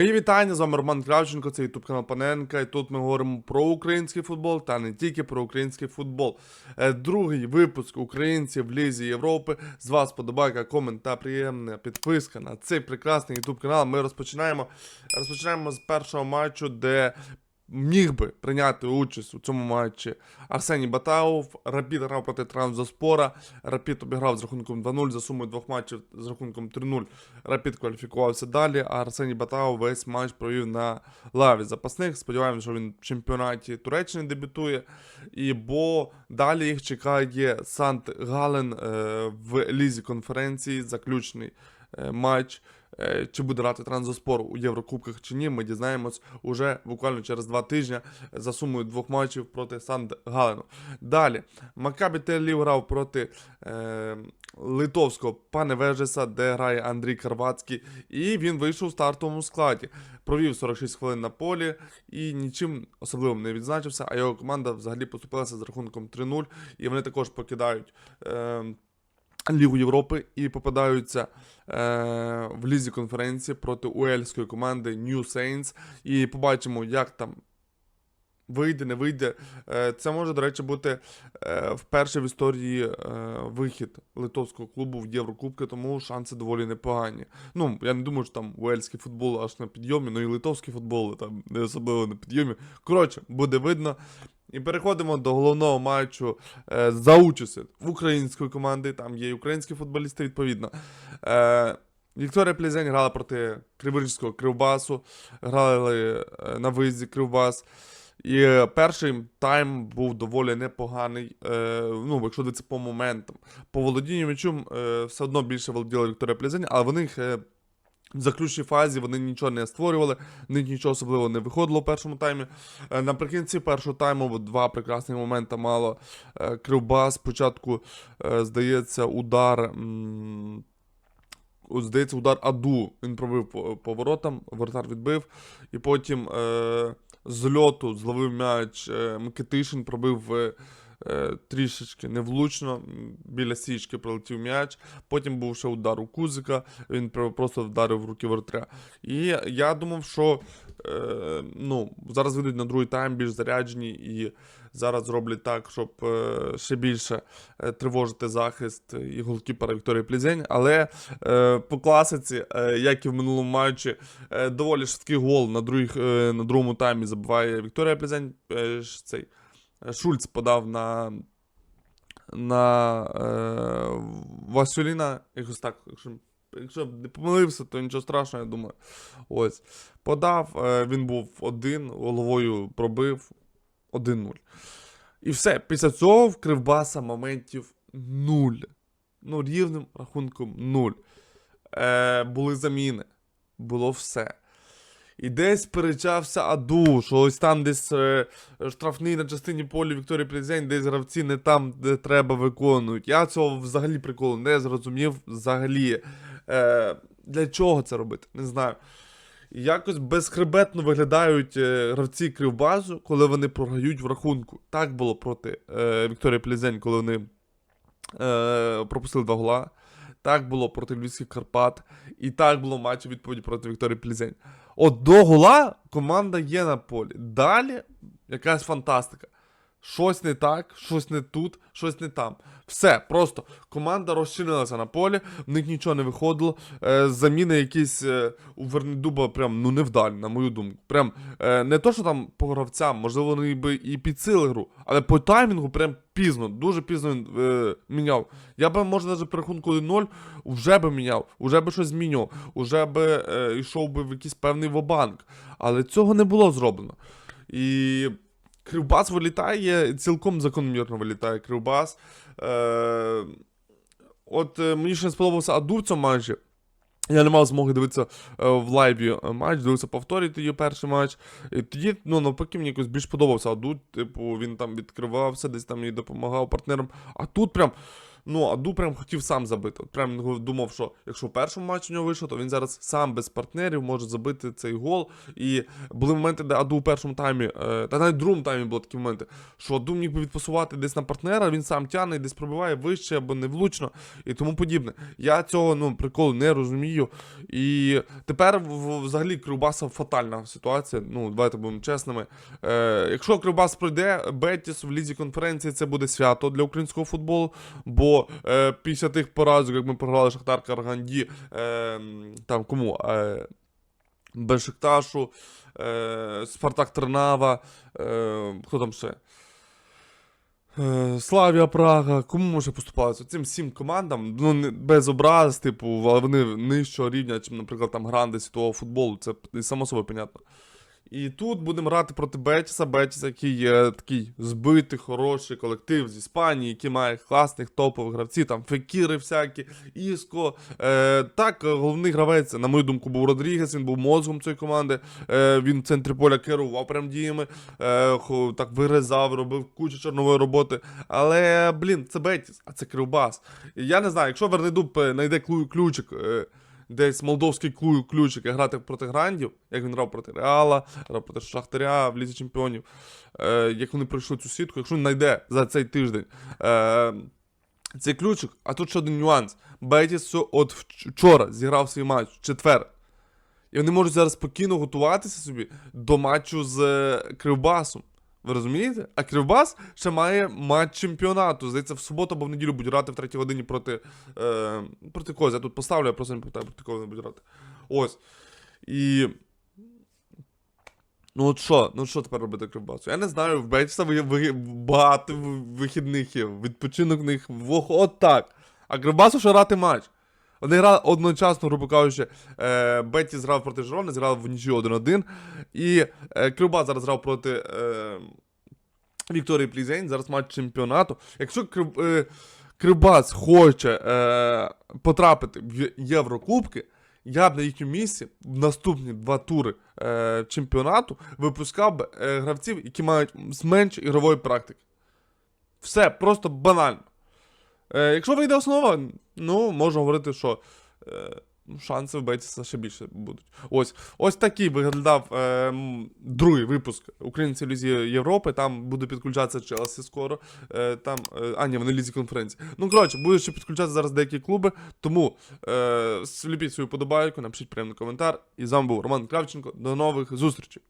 І вітання, з вами Роман Кравченко, це ютуб канал Паненка. І тут ми говоримо про український футбол та не тільки про український футбол. Е, Другий випуск українців в Лізі Європи. З вас подобайка, комент та приємна підписка на цей прекрасний ютуб канал. Ми розпочинаємо. Розпочинаємо з першого матчу, де міг би прийняти участь у цьому матчі Арсеній Батаов. Рапід грав проти Транзоспора. Рапід обіграв з рахунком 2-0 за сумою двох матчів з рахунком 3-0. Рапід кваліфікувався далі, а Арсеній Батаов весь матч провів на лаві запасних. Сподіваємося, що він в чемпіонаті Туреччини дебютує. І бо далі їх чекає Сант Гален е, в лізі конференції, заключний матч. Е, Чи буде грати Транзоспор у Єврокубках чи ні, ми дізнаємось уже буквально через два тижні за сумою двох матчів проти Сант Галену. Далі Макабі Тель-Авів грав проти е, литовського Паневежеса, де грає Андрій Карвацький, і він вийшов у стартовому складі. Провів 46 хвилин на полі і нічим особливим не відзначився, а його команда взагалі поступилася з рахунком 3-0, і вони також покидають. Е, Лігу Європи і попадаються е, в лізі конференції проти уельської команди New Saints. І побачимо, як там вийде, не вийде. Е, це може, до речі, бути е, вперше в історії е, вихід литовського клубу в Єврокубки, тому шанси доволі непогані. Ну, я не думаю, що там уельський футбол аж на підйомі, ну і литовський футбол там не особливо на підйомі. Коротше, буде видно. І переходимо до головного матчу за участі української команди. Там є і українські футболісти, відповідно. Вікторія Плізень грала проти Криворізького Кривбасу, грали на виїзді Кривбас. І е, перший тайм був доволі непоганий. Е, ну, якщо дивитися по моментам. По володінню м'ячом е, все одно більше володіла Вікторія Плізень, але в них. Е, в заключній фазі вони нічого не створювали, нічого особливого не виходило в першому таймі. Е, Наприкінці першого тайму два прекрасні моменти мало е, Кривбас. Спочатку, здається, удар. Здається, удар Аду він пробив по воротам, воротар відбив. І потім е, з льоту зловив м'яч е, Микитишин, пробив е, е, трішечки невлучно. Біля січки прилетів м'яч. Потім був ще удар у Кузика, він просто вдарив в руки воротаря. І я думав, що ну, зараз вийдуть на другий тайм більш заряджені і зараз зроблять так, щоб е, ще більше е, тривожити захист і голкіпера Вікторії Плізень. Але е, по класиці, як і в минулому матчі, доволі швидкий гол на, других, на другому таймі забиває Вікторія Плізень. Цей, Шульц подав на. На е, Васюліна, якось так, якщо, якщо не помилився, то нічого страшного, я думаю. Ось. Подав, е, він був один, головою пробив 1-0. І все. Після цього в Кривбаса моментів нуль. Ну, рівним рахунком нуль. Е, були заміни. Було все. І десь перечався Аду, що ось там десь е, штрафний на частині полі Вікторії Плізень, десь гравці не там, де треба виконують. Я цього взагалі приколу не зрозумів. Взагалі. Е, для чого це робити? Не знаю. Якось безхребетно виглядають е, гравці Кривбазу, коли вони програють в рахунку. Так було проти е, Вікторії Плізень, коли вони е, пропустили два гола. Так було проти Львівських Карпат. І так було в матчі відповіді проти Вікторії Плізень. От до гола команда є на полі. Далі якась фантастика. Щось не так, щось не тут, щось не там. Все, просто команда розчинилася на полі, в них нічого не виходило. Е, заміни якісь е, у Вернедуба прям ну невдалі, на мою думку. Прям е, не то, що там по гравцям, можливо, вони би і підсили гру, але по таймінгу прям пізно, дуже пізно він е, міняв. Я би, може, навіть при рахунку 1-0 вже би міняв, вже би щось змінював, вже би е, йшов би в якийсь певний вобанк. Але цього не було зроблено. І Кривбас вилітає, цілком закономірно вилітає Кривбас. Е, от е, мені ще сподобався Адур цьому матчі. Я не мав змоги дивитися е, в лайві е, матч, дивився повторити її перший матч. І тоді, ну, навпаки, мені якось більш подобався Адут, Типу, він там відкривався, десь там і допомагав партнерам. А тут прям Ну, а Ду прям хотів сам забити. От прям думав, що якщо в першому матчі у нього вийшло, то він зараз сам без партнерів може забити цей гол. І були моменти, де Аду у першому таймі, е, та навіть в другому таймі були такі моменти, що Аду міг би відпасувати десь на партнера, він сам тягне десь пробиває вище або невлучно і тому подібне. Я цього ну, приколу не розумію. І тепер взагалі Кривбаса фатальна ситуація. Ну, давайте будемо чесними. Е, якщо Кривбас пройде, Бетіс в лізі конференції це буде свято для українського футболу. Бо е, після тих поразок, як ми програли Шахтар Карганді, е, там кому? Е, Бешикташу, е, Спартак Тернава, е, хто там ще? Е, Славія Прага, кому може поступатися? Цим всім командам, ну без образ, типу, вони нижчого рівня, чим, наприклад, там гранди світового футболу, це само собою понятно. І тут будемо грати проти Бетіса. Бетіс, який є такий збитий, хороший колектив з Іспанії, який має класних топових гравців, там Фекіри всякі, Іско. Е, так, головний гравець, на мою думку, був Родрігес, він був мозгом цієї команди. Е, він в центрі поля керував прям діями, е, так вирізав, робив кучу чорнової роботи. Але, блін, це Бетіс, а це Кривбас. Я не знаю, якщо Вернедуб е, знайде ключик. Е, Десь молдовський ключик і грати проти грандів, як він грав проти Реала, грав проти Шахтаря в Лізі Чемпіонів. Е, як вони пройшли цю сітку, якщо він знайде за цей тиждень е, цей ключик, а тут ще один нюанс. Бетіс от вчора зіграв свій матч в четвер. І вони можуть зараз спокійно готуватися собі до матчу з е, Кривбасом. Ви розумієте? А Кривбас ще має матч чемпіонату. Здається, в суботу або в неділю будуть грати в третій годині проти. Е, проти когось. Я тут поставлю, я просто не пам'ятаю, проти кого вони будуть грати. Ось. І. Ну от що, ну що тепер робити Кривбасу? Я не знаю, в Бетіса ви, багато вихідних є, відпочинок в них от так. А Кривбасу ще грати матч. Вони грали одночасно, грубо кажучи, е, Бетіс грав проти Жирони, зіграв в нічию 1-1. І е, Кривбас зараз грав проти е, Вікторії Плізень, зараз матч чемпіонату. Якщо Крив, е, хоче е, потрапити в Єврокубки, я б на їхньому місці в наступні два тури е, чемпіонату випускав би е, гравців, які мають менш ігрової практики. Все, просто банально. Е, якщо вийде основа, ну, можна говорити, що е, ну, шанси в Бетіса ще більше будуть. Ось, ось такий виглядав е, другий випуск Українці Лізі Європи. Там буде підключатися Челсі скоро. Е, там, е, а, ні, вони Лізі конференції. Ну, коротше, будуть ще підключатися зараз деякі клуби. Тому е, сліпіть свою подобайку, напишіть приємний коментар. І з вами був Роман Кравченко. До нових зустрічей.